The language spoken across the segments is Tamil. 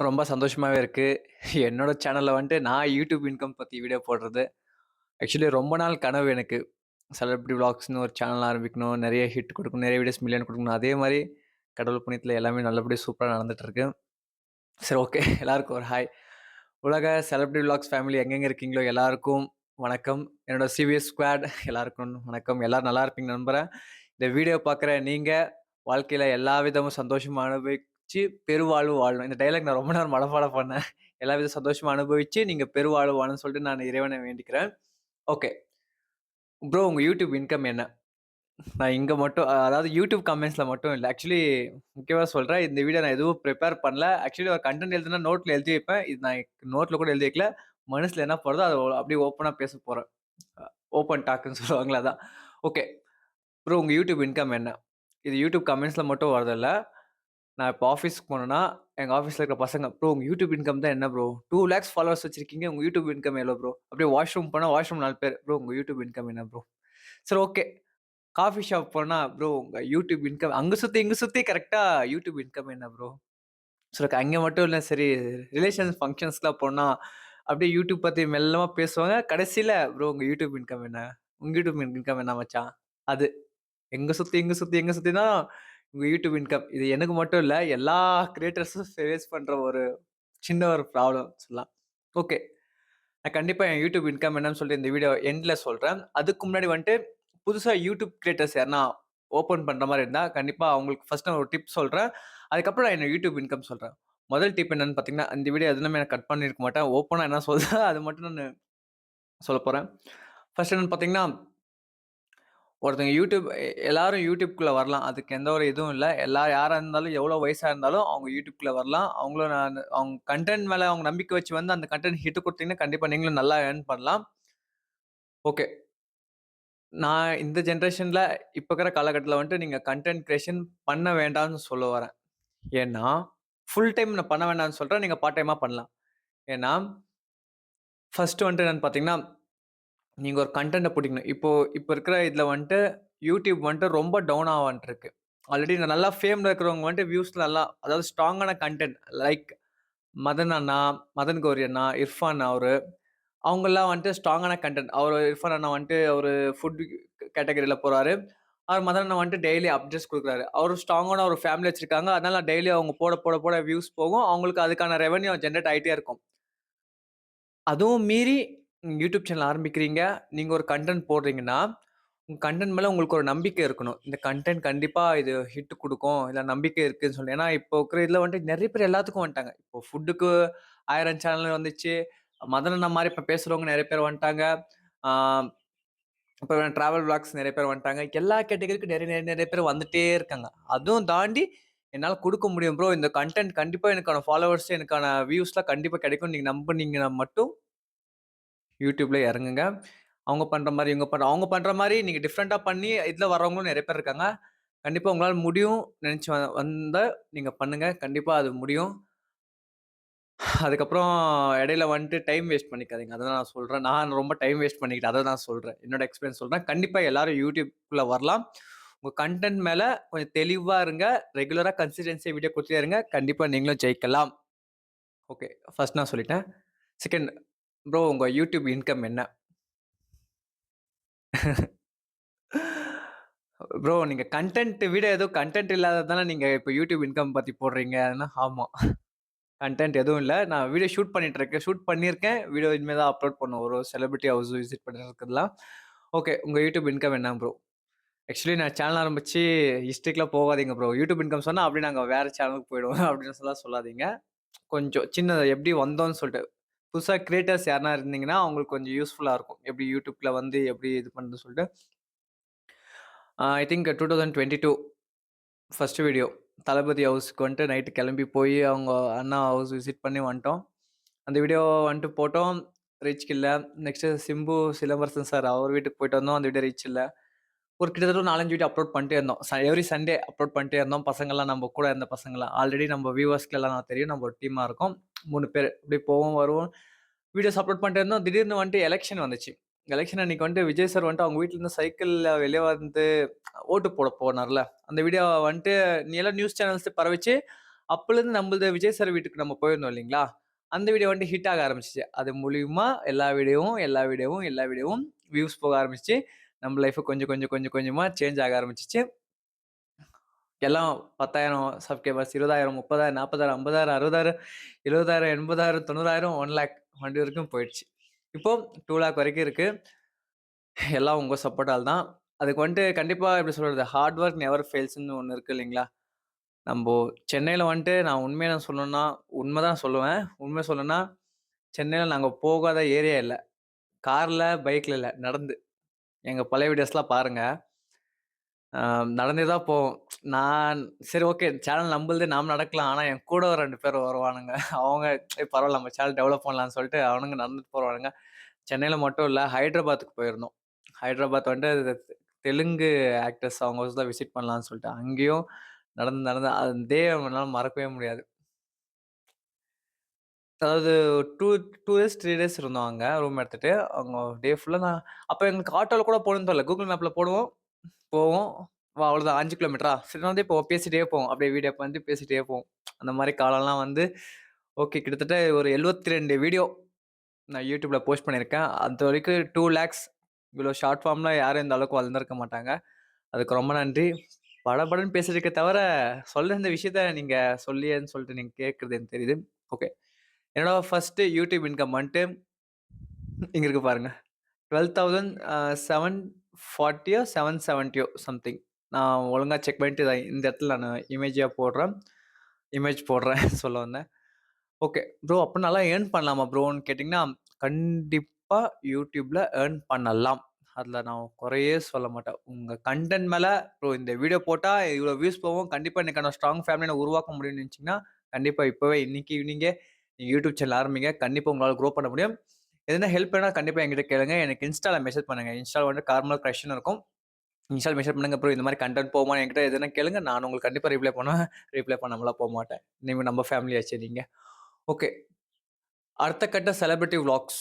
ரொம்ப சந்தோஷமாவே இருக்கு. என்னோட சேனல்ல வந்துட்டு நான் யூடியூப் இன்கம் பத்தி வீடியோ போடுறது. ஆக்சுவலி ரொம்ப நாள் கனவு எனக்கு. செலிபிரிட்டி விளாக்ஸ்ன்னு ஒரு சேனல் ஆரம்பிக்கணும். நெறைய ஹிட் குடுக்கணும். நெறைய வீடியோஸ் மில்லியன் குடுக்கணும். அதே மாரி கடவுள் புண்ணியத்துல எல்லாமே நல்லபடியா சூப்பரா நடந்துட்டு இருக்கு. சரி ஓகே. எல்லாருக்கும் ஒரு ஹாய். உலக செலிபிரிட்டி விளாக்ஸ் ஃபேமிலி எங்கெங்க இருக்கீங்களோ எல்லாருக்கும் வணக்கம். என்னோட சிவிஎஸ் ஸ்குவாட் எல்லாருக்கும் வணக்கம். எல்லாரும் நல்லா இருப்பீங்கன்னு நம்புறேன். இந்த வீடியோ பார்க்குற நீங்க வாழ்க்கையில எல்லா விதமும் சந்தோஷமா அனுபவிச்சு பெருவாழ்வு வாழணும். இந்த டைலாக் நான் ரொம்ப நேரம் மனப்பாடம் பண்ணேன். எல்லா வித சந்தோஷமா அனுபவிச்சு நீங்க பெருவாழ்வு வாழணும்னு சொல்லிட்டு நான் இறைவனை வேண்டிக்கிறேன். ஓகே. ப்ரோ உங்க யூடியூப் இன்கம் என்ன? நான் இங்க மட்டும் அதாவது யூடியூப் கமெண்ட்ஸ்ல மட்டும் இல்லை ஆக்சுவலி முக்கியமாக சொல்றேன். இந்த வீடியோ நான் எதுவும் ப்ரிப்பேர் பண்ணல. ஆக்சுவலி ஒரு கண்டென்ட் எழுதுனா நோட்ல எழுதி வைப்பேன். இது நான் நோட்ல கூட எழுதி வைக்கல. மனசுல என்ன படுதோ அதை அப்படியே ஓப்பனா பேச போறேன். ஓப்பன் டாக்குன்னு சொல்லுவாங்களா தான் ஓகே. ப்ரோ உங்க யூடியூப் இன்கம் என்ன? இது யூடியூப் கமெண்ட்ஸில் மட்டும் வரதில்லை நான் இப்போ ஆஃபீஸ்க்கு போனேன்னா, எங்கள் ஆஃபீஸில் இருக்கிற பசங்க, "ப்ரோ உங்கள் யூடியூப் இன்கம் தான் என்ன ப்ரோ? டூ லேக்ஸ் ஃபாலோவர்ஸ் வச்சிருக்கீங்க. உங்கள் யூடியூப் இன்கம் எவ்வளோ ப்ரோ?" அப்படியே வாஷ்ரூம் போனால் வாஷ்ரூம் நாலு பேர், "ப்ரோ உங்கள் யூடியூப் இன்கம் என்ன ப்ரோ?" சரி ஓகே. காஃபி ஷாப் போனால் "ப்ரோ உங்கள் யூடியூப் இன்கம்" அங்கே சுற்றி இங்கே சுற்றி கரெக்டாக யூடியூப் இன்கம் என்ன ப்ரோ? சரி அங்கே மட்டும் இல்லை சரி ரிலேஷன் ஃபங்ஷன்ஸ்லாம் போனால் அப்படியே யூடியூப் பற்றி மெல்லமாக பேசுவாங்க. கடைசியில் "ப்ரோ உங்கள் யூடியூப் இன்கம் என்ன? உங்கள் யூடியூப் இன்கம் என்ன மச்சான்?" அது. எங்கே சுற்றி எங்கே சுற்றி எங்கே சுற்றி தான் உங்க யூடியூப் இன்கம். இது எனக்கு மட்டும் இல்லை எல்லா கிரியேட்டர்ஸும் ஃபேஸ் பண்ற ஒரு சின்ன ஒரு ப்ராப்ளம் சொல்லலாம். ஓகே. நான் கண்டிப்பாக என் யூடியூப் இன்கம் என்னன்னு சொல்லிட்டு இந்த வீடியோ எண்டில் சொல்கிறேன் அதுக்கு முன்னாடி வந்துட்டு புதுசாக யூடியூப் கிரியேட்டர்ஸ் யாருன்னா ஓப்பன் பண்ணுற மாதிரி இருந்தால் கண்டிப்பாக அவங்களுக்கு ஃபஸ்ட் நான் ஒரு டிப் சொல்கிறேன் அதுக்கப்புறம் நான் என்னோட யூடியூப் இன்கம் சொல்கிறேன் முதல் டிப் என்னென்னு பார்த்தீங்கன்னா, இந்த வீடியோ எதுவுமே நான் கட் பண்ணியிருக்க மாட்டேன். ஓப்பனாக என்ன சொல்கிறேன் அது மட்டும் நான் சொல்லப் போகிறேன் ஃபர்ஸ்ட் என்னென்னு பார்த்தீங்கன்னா ஒருத்தங்க யூடியூப் எல்லாரும் யூடியூப்குள்ள வரலாம். அதுக்கு எந்த ஒரு இதுவும் இல்ல. எல்லா யாரா இருந்தாலும், எவ்வளோ வயசா இருந்தாலும் அவங்க யூடியூப்குள்ள வரலாம். அவங்களும் நான் அவங்க கன்டென்ட் மேல அவங்க நம்பிக்கை வச்சு வந்து அந்த கன்டென்ட் ஹிட் குடுத்தீங்கன்னா, கண்டிப்பா நீங்களும் நல்லா ஏர்ன் பண்ணலாம். ஓகே. நான் இந்த ஜெனரேஷன்ல இப்ப இருக்கிற காலகட்டத்தில வந்துட்டு நீங்க கன்டென்ட் கிரியேஷன் பண்ண வேண்டாம்னு சொல்ல வரேன். ஏன்னா, ஃபுல் டைம் நான் பண்ண வேண்டாம்னு சொல்றேன். நீங்க பார்ட் டைமா பண்ணலாம். ஏன்னா, ஃபஸ்ட்டு வந்துட்டு என்னன்னு பார்த்தீங்கன்னா, நீங்க ஒரு கன்டென்ட்ட புடிக்கணும். இப்போ இருக்கிற இதுல வந்துட்டு யூடியூப் வந்துட்டு ரொம்ப டவுன் ஆவான்ட்டு ஆல்ரெடி ஆல்ரெடி நல்லா ஃபேம்ல இருக்கிறவங்க வந்துட்டு வியூஸ் நல்லா அதாவது ஸ்ட்ராங்கான கன்டென்ட் லைக் மதன் அண்ணா, மதன் கௌரி அண்ணா, இர்ஃபான் அவரு, அவங்கலாம் வந்துட்டு ஸ்ட்ராங்கான கன்டென்ட். அவரு இர்ஃபான் அண்ணா வந்துட்டு அவரு ஃபுட் கேட்டகரில போறாரு. அவர் மதன் அண்ணா வந்துட்டு டெய்லி அப்டேட்ஸ் குடுக்குறாரு. அவரு ஸ்ட்ராங்கான ஒரு ஃபேமிலி வச்சிருக்காங்க. அதனால டெய்லி அவங்க போட, போட, போட வியூஸ் போகும். அவங்களுக்கு அதுக்கான ரெவென்யூ ஜெனரேட் ஆயிட்டே இருக்கும். அதுவும் மீறி யூடியூப் சேனல் ஆரம்பிக்கிறீங்க. நீங்க ஒரு கன்டென்ட் போடுறீங்கன்னா, உங்க கன்டென்ட் மேல உங்களுக்கு ஒரு நம்பிக்கை இருக்கணும். இந்த கன்டென்ட் கண்டிப்பா இது ஹிட் குடுக்கும். இதுல நம்பிக்கை இருக்குன்னு சொல்லி. ஏன்னா, இப்போ இருக்கிற இதுல வந்துட்டு நெறைய பேர் எல்லாத்துக்கும் வந்துட்டாங்க. இப்போ ஃபுட்டுக்கு 1000 சேனல் வந்துச்சு. மதன் அண்ணா மாரி இப்ப பேசுறவங்க நெறைய பேர் வந்துட்டாங்க. ஆ ட்ராவல் டிராவல் விளாக்ஸ் நெறைய பேர் வந்துட்டாங்க. எல்லா கேட்டகரிக்கும் நெறைய, நெறைய, நெறைய பேர் வந்துட்டே இருக்காங்க. அதுவும் தாண்டி என்னால குடுக்க முடியும் ப்ரோ. இந்த கன்டென்ட் கண்டிப்பா எனக்கான ஃபாலோவர்ஸ், எனக்கான வியூஸ்லாம் கண்டிப்பா கிடைக்கும்னு நீங்க நம்புனீங்கன்னா மட்டும் யூடியூப்ல இறங்குங்க. அவங்க பண்ற மாதிரி இவங்க பண்ற அவங்க பண்ற மாதிரி நீங்க டிஃபரெண்ட்டா பண்ணி இதுல வரவங்களும் நிறைய பேர் இருக்காங்க. கண்டிப்பா உங்களால் முடியும் நினச்சி வ வந்தா நீங்க பண்ணுங்க. கண்டிப்பா அது முடியும். அதுக்கப்புறம் இடையில வந்துட்டு டைம் வேஸ்ட் பண்ணிக்காதீங்க. அதை நான் சொல்கிறேன் நான் ரொம்ப டைம் வேஸ்ட் பண்ணிக்கிட்டேன். அதை நான் சொல்கிறேன் என்னோட எக்ஸ்பீரியன்ஸ் சொல்கிறேன் கண்டிப்பாக எல்லாரும் யூடியூப்குள்ளே வரலாம். உங்கள் கன்டென்ட் மேலே கொஞ்சம் தெளிவாக இருங்க. ரெகுலராக கன்சிஸ்டன்ஸியா வீடியோ கொடுத்துட்டே இருங்க. கண்டிப்பாக நீங்களும் ஜெயிக்கலாம். ஓகே. ஃபர்ஸ்ட் நான் சொல்லிட்டேன். செகண்ட் ப்ரோ உங்க யூடியூப் இன்கம் என்ன? ப்ரோ நீங்க கன்டென்ட் விட ஏதோ கன்டென்ட் இல்லாததால நீங்க இப்ப யூடியூப் இன்கம் பத்தி போடுறீங்கன்னா, ஆமா. கன்டென்ட் எதுவும் இல்ல. நான் வீடியோ ஷூட் பண்ணிட்டு இருக்கேன். ஷூட் பண்ணியிருக்கேன். வீடியோ இனிமே தான் அப்லோட் பண்ணுவேன். ஒரு செலிபிரிட்டி ஹவுஸ் விசிட் பண்ணிருக்கிறதுலாம். ஓகே. உங்க யூடியூப் இன்கம் என்ன ப்ரோ? ஆக்சுவலி நான் சேனல் ஆரம்பிச்சு ஹிஸ்ட்ரிக்குலாம் போகாதீங்க ப்ரோ. யூடியூப் இன்கம் சொன்னா அப்படியே நாங்க வேற சேனலுக்கு போயிடுவோம் அப்படின்னு சொல்லலாம் சொல்லாதீங்க. கொஞ்சம் சின்னதா எப்படி வந்தோம்னு சொல்லிட்டு. புதுசா கிரியேட்டர்ஸ் யாருனா இருந்தீங்கன்னா, அவங்களுக்கு கொஞ்சம் யூஸ்ஃபுல்லா இருக்கும். எப்படி யூடியூப்ல வந்து எப்படி இது பண்ணுறது சொல்லிட்டு. I think 2022 first video. Thalapathy ஹவுஸ்க்கு வந்துட்டு நைட்டு கிளம்பி போய் அவங்க அண்ணா ஹவுஸ் விசிட் பண்ணி வந்துட்டோம். அந்த வீடியோ வந்துட்டு போட்டோம். ரீச் இல்லை நெக்ஸ்ட்டு சிம்பு சிலம்பரசன் சார் அவர் வீட்டுக்கு போயிட்டு வந்தோம். அந்த வீடியோ ரீச் இல்லை ஒரு கிட்டத்தட்ட நாலஞ்சு வீடியோ அப்லோட் பண்ணிட்டே இருந்தோம். எவ்ரி சண்டே அப்லோட் பண்ணிட்டே இருந்தோம். பசங்கள்லாம் நம்ம கூட இருந்த பசங்களாம் ஆல்ரெடி நம்ம வியூவர்ஸ்க்கு எல்லாம் தெரியும். நம்ம ஒரு டீமாக இருக்கும் மூணு பேர். இப்படி போவோம், வருவோம். வீடியோஸ் அப்லோட் பண்ணிட்டு இருந்தோம். திடீர்னு வந்துட்டு எலெக்ஷன் வந்துச்சு. எலக்ஷன் அன்னைக்கு வந்துட்டு விஜய் சார் வந்துட்டு அவங்க வீட்டிலேருந்து சைக்கிளில் வெளியே வந்து ஓட்டு போட போனார்ல. அந்த வீடியோ வந்துட்டு எல்லாம் நியூஸ் சேனல்ஸ் பரவிச்சு. அப்போலேருந்து நம்மளது விஜய் சார் வீட்டுக்கு நம்ம போயிருந்தோம் இல்லைங்களா? அந்த வீடியோ வந்துட்டு ஹிட் ஆக ஆரம்பிச்சிச்சு அது மூலியமா எல்லா வீடியோவும், எல்லா வீடியோவும், எல்லா வீடியோவும் வியூஸ் போக ஆரம்பிச்சு நம்ம லைஃப் கொஞ்சம் கொஞ்சம் கொஞ்சம் கொஞ்சமாக சேஞ்ச் ஆக ஆரம்பிச்சிச்சு எல்லாம் 10,000 சப்ஸ்கிரைபர்ஸ், 20,000, 30,000, 40,000, 50,000, 60,000, 70,000, 80,000, 90,000, 1,00,000 வண்டி வரைக்கும் போயிடுச்சு. இப்போ 2,00,000 வரைக்கும் இருக்குது எல்லாம் உங்கள் சப்போர்ட்டால் தான். அதுக்கு வந்துட்டு கண்டிப்பாக எப்படி சொல்கிறது ஹார்ட் ஒர்க் நெவர் ஃபெயில்ஸ்னு ஒன்று இருக்குது இல்லைங்களா? நம்ம சென்னையில் வந்துட்டு நான் உண்மையை நான் சொல்லணும்னா, உண்மை தான் சொல்லுவேன். உண்மை சொல்லணும்னா, சென்னையில் நாங்கள் போகாத ஏரியா இல்லை காரில் பைக்கில் இல்லை நடந்து. எங்கள் பழைய வீடியோஸ்லாம் பாருங்கள் நடந்தே தான் போவோம். நான் சரி ஓகே சேனல் நம்பளுது நாம நடக்கலாம். ஆனா என் கூட ஒரு 2 பேர் வருவானுங்க. அவங்க பரவாயில்ல பரவால்ல நம்ம சேனல் டெவலப் பண்ணலாம்னு" சொல்லிட்டு அவனுங்க நடந்துட்டு போவானுங்க. சென்னையில மட்டும் இல்ல, ஹைதராபாத்துக்கு போயிருந்தோம். ஹைதராபாத் வந்துட்டு தெலுங்கு ஆக்டர்ஸ் அவங்க தான் விசிட் பண்ணலாம்னு சொல்லிட்டு, அங்கேயும் நடந்து நடந்து அந்த டே என்னால மறக்கவே முடியாது. அதாவது 2 2 டேஸ், 3 டேஸ் இருந்தோம் அங்க ரூம் எடுத்துட்டு. அங்க டே ஃபுல்லா நான் அப்ப எங்களுக்கு ஆட்டோல கூட போணும்னு தெரியல. Google மேப்ல போடுவோம், போவோம். வா அவ்வளோதான் அஞ்சு கிலோமீட்டரா? சரி வந்து இப்போ பேசிட்டே போவோம். அப்படியே வீடியோ வந்து பேசிட்டே போவோம். அந்த மாதிரி காலம்லாம் வந்து ஓகே கிட்டத்தட்ட ஒரு 72 வீடியோ நான் யூடியூப்பில் போஸ்ட் பண்ணியிருக்கேன். அது வரைக்கும் டூ லேக்ஸ் இவ்வளோ ஷார்ட் ஃபார்ம்லாம் யாரும் இந்த அளவுக்கு வளர்ந்துருக்க மாட்டாங்க. அதுக்கு ரொம்ப நன்றி. படபடன்னு பேசுறதுக்கே தவிர, சொல்ல இந்த விஷயத்த நீங்கள் சொல்லியேன்னு சொல்லிட்டு நீங்கள் கேட்குறதுன்னு எனக்கு தெரியுது. ஓகே. என்னோட ஃபஸ்ட்டு யூடியூப் இன்கம் வந்துட்டு இங்கே இருக்கு பாருங்க. 12,000 ஃபார்ட்டியோ செவன் செவன்ட்டியோ சம்திங். நான் ஒழுங்காக செக் பண்ணிட்டு இத இந்த இடத்துல நான் இமேஜாக போடுறேன். இமேஜ் போடுறேன் சொல்ல வந்தேன். ஓகே. ப்ரோ அப்போ நல்லா ஏர்ன் பண்ணலாமா ப்ரோன்னு கேட்டிங்கன்னா கண்டிப்பாக யூடியூப்பில் ஏர்ன் பண்ணலாம். அதில் நான் குறையே சொல்ல மாட்டேன். உங்கள் கண்டென்ட் மேலே ப்ரோ இந்த வீடியோ போட்டால் இவ்வளோ வியூஸ் போகும். கண்டிப்பாக எனக்கான ஸ்ட்ராங் ஃபேமிலியை நான் உருவாக்க முடியும்னு நினைச்சீங்கன்னா, கண்டிப்பாக இப்போவே இன்னைக்கு ஈவினிங்கே நீங்கள் யூடியூப் சேனல் ஆரம்பிங்க. கண்டிப்பாக உங்களால் குரோ பண்ண முடியும். எதுனா ஹெல்ப் வேணால் கண்டிப்பாக எங்கிட்ட கேளுங்க. எனக்கு இன்ஸ்டாவில் மெசேஜ் பண்ணுங்க. இன்ஸ்டால் வந்து கார்மல் கிரஷ்ன்னு இருக்கும். இன்ஸ்டால் மெசேஜ் பண்ணுங்க. அப்புறம் இந்த மாதிரி கண்டென்ட் போகுமான்னு என்கிட்ட எதுனா கேளுங்க. நான் உங்களுக்கு கண்டிப்பாக ரிப்ளை பண்ணுவேன். ரிப்ளை பண்ணாமலாம் போமாட்டேன். நீங்க நம்ம ஃபேமிலி ஆச்சே ஓகே. அடுத்த கட்ட செலிபிரிட்டி விளாக்ஸ்.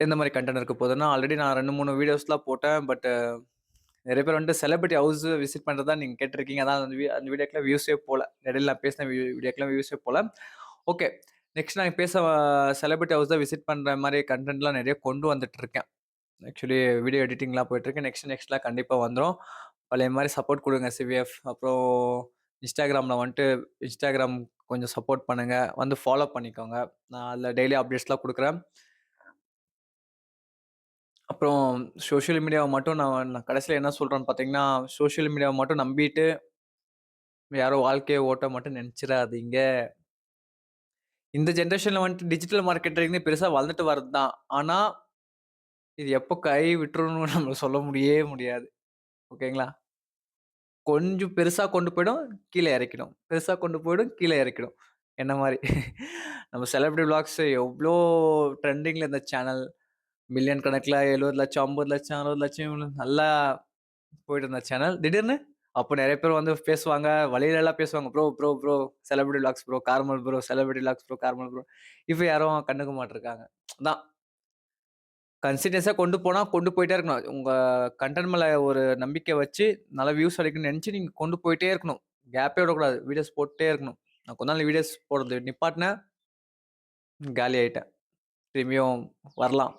எந்த மாதிரி கண்டென்ட் இருக்க போதுன்னா ஆல்ரெடி நான் 2, 3 வீடியோஸ்லாம் போட்டேன். பட் நிறைய பேர் வந்துட்டு செலிபிரிட்டி ஹவுஸ் விசிட் பண்ணுறது தான் நீங்கள் கேட்டிருக்கீங்க. அதான் அந்த வீ அந்த வீடியோக்குலாம் வியூஸே போகல இடையில நான் பேசின வீடியோக்கெலாம் வியூஸே போகல ஓகே. நெக்ஸ்ட் நான் பேச செலிபிரிட்டி ஹவுஸ் தான் விசிட் பண்ற மாதிரி கன்டென்ட்லாம் நிறைய கொண்டு வந்துட்டு இருக்கேன். ஆக்சுவலி வீடியோ எடிட்டிங்லாம் போயிட்டுருக்கு. நெக்ஸ்ட் நெக்ஸ்ட்லாம் கண்டிப்பா வந்துரும். பழைய மாதிரி சப்போர்ட் குடுங்க சிவிஎஃப். அப்புறம் இன்ஸ்டாகிராம்ல வந்துட்டு இன்ஸ்டாகிராம் கொஞ்சம் சப்போர்ட் பண்ணுங்க. வந்து ஃபாலோ பண்ணிக்கோங்க. நான் அதில டெய்லி அப்டேட்ஸ்லாம் குடுக்குறேன். அப்புறம் சோஷியல் மீடியாவ மட்டும் நான் நான் கடைசியில என்ன சொல்றேன்னு பார்த்தீங்கன்னா, சோஷியல் மீடியாவ மட்டும் நம்பிட்டு யாரோ வாழ்க்கைய ஓட்ட மட்டும் நெனச்சிராதீங்க. இந்த ஜென்ரேஷனில் வந்துட்டு டிஜிட்டல் மார்க்கெட்டிங்னு பெருசா வளர்ந்துட்டு வருது தான். ஆனா, இது எப்போ கை விட்டுருன்னு நம்ம சொல்ல முடியவே முடியாது. ஓகேங்களா? கொஞ்சம் பெருசா கொண்டு போயிடும், கீழே இறக்கிடும். பெருசா கொண்டு போயிடும், கீழே இறக்கிடும். என்ன மாதிரி நம்ம செலிபிரிட்டி விளாக்ஸ் எவ்வளோ ட்ரெண்டிங்ல இருந்த சேனல். மில்லியன் கணக்கில் எழுபது லட்சம் ஐம்பது லட்சம் அறுபது லட்சம் நல்லா போயிட்டு இருந்த சேனல். திடீர்னு அப்போ நிறைய பேர் வந்து பேசுவாங்க. வழியில எல்லாம் பேசுவாங்க. Bro, bro, bro celebrity vlogs bro, Carmel bro, celebrity lakhs bro, கார்மல் ப்ரோ. இப்போ யாரும் கண்டுக்க மாட்டிருக்காங்க தான் கன்சிடென்ஸாக கொண்டு போனால் கொண்டு போயிட்டே இருக்கணும். உங்கள் கன்டென்ட் மேலே ஒரு நம்பிக்கை வச்சு, நல்ல வியூஸ் கிடைக்கும்னு நினச்சி நீங்கள் கொண்டு போயிட்டே இருக்கணும். கேப்பே விடக்கூடாது. வீடியோஸ் போட்டே இருக்கணும். நான் கொஞ்ச நாள் வீடியோஸ் போடுறது நிப்பாட்டினேன். காலி ஆகிட்டேன் திரும்பியும் வரலாம்.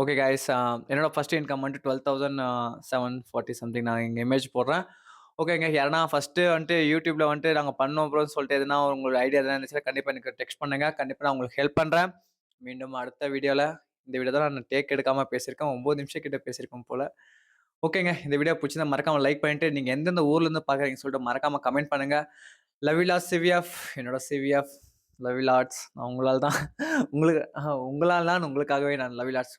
ஓகே கைஸ் um, என்னோட ஃபஸ்ட் இன்கம் வந்துட்டு 12,740 சம்திங் நான் இங்கே இமேஜ் போடுறேன். ஓகேங்க. யாருனா ஃபர்ஸ்ட்டு வந்துட்டு யூடியூப்பில் வந்துட்டு நாங்கள் பண்ணோம் அப்புறம் சொல்லிட்டு எதுனா உங்களுக்கு ஐடியா எதுனா இருந்துச்சுன்னா, கண்டிப்பாக எனக்கு டெக்ஸ்ட் பண்ணுங்கள் கண்டிப்பாக நான் உங்களுக்கு ஹெல்ப் பண்ணுறேன் மீண்டும் அடுத்த வீடியோவில் இந்த வீடியோ தான் நான் டேக் எடுக்காமல் பேசியிருக்கேன். ஒம்பது நிமிஷம் கிட்ட பேசியிருக்கோம் போல் ஓகேங்க. இந்த வீடியோ பிடிச்சிருந்தா மறக்காமல் லைக் பண்ணிட்டு, நீங்கள் எந்தெந்த ஊர்லேருந்து பார்க்குறீங்க பார்க்குறீங்கன்னு சொல்லிட்டு மறக்காமல் கமெண்ட் பண்ணுங்கள் லவ்யூலா சிவிஎஃப் என்னோட சிவிஎஃப் லவ்யூ லாட்ஸ் நான் உங்களால் தான் உங்களுக்கு உங்களால் தான் உங்களுக்காகவே நான் லவ்வில் ஆர்ட்ஸ்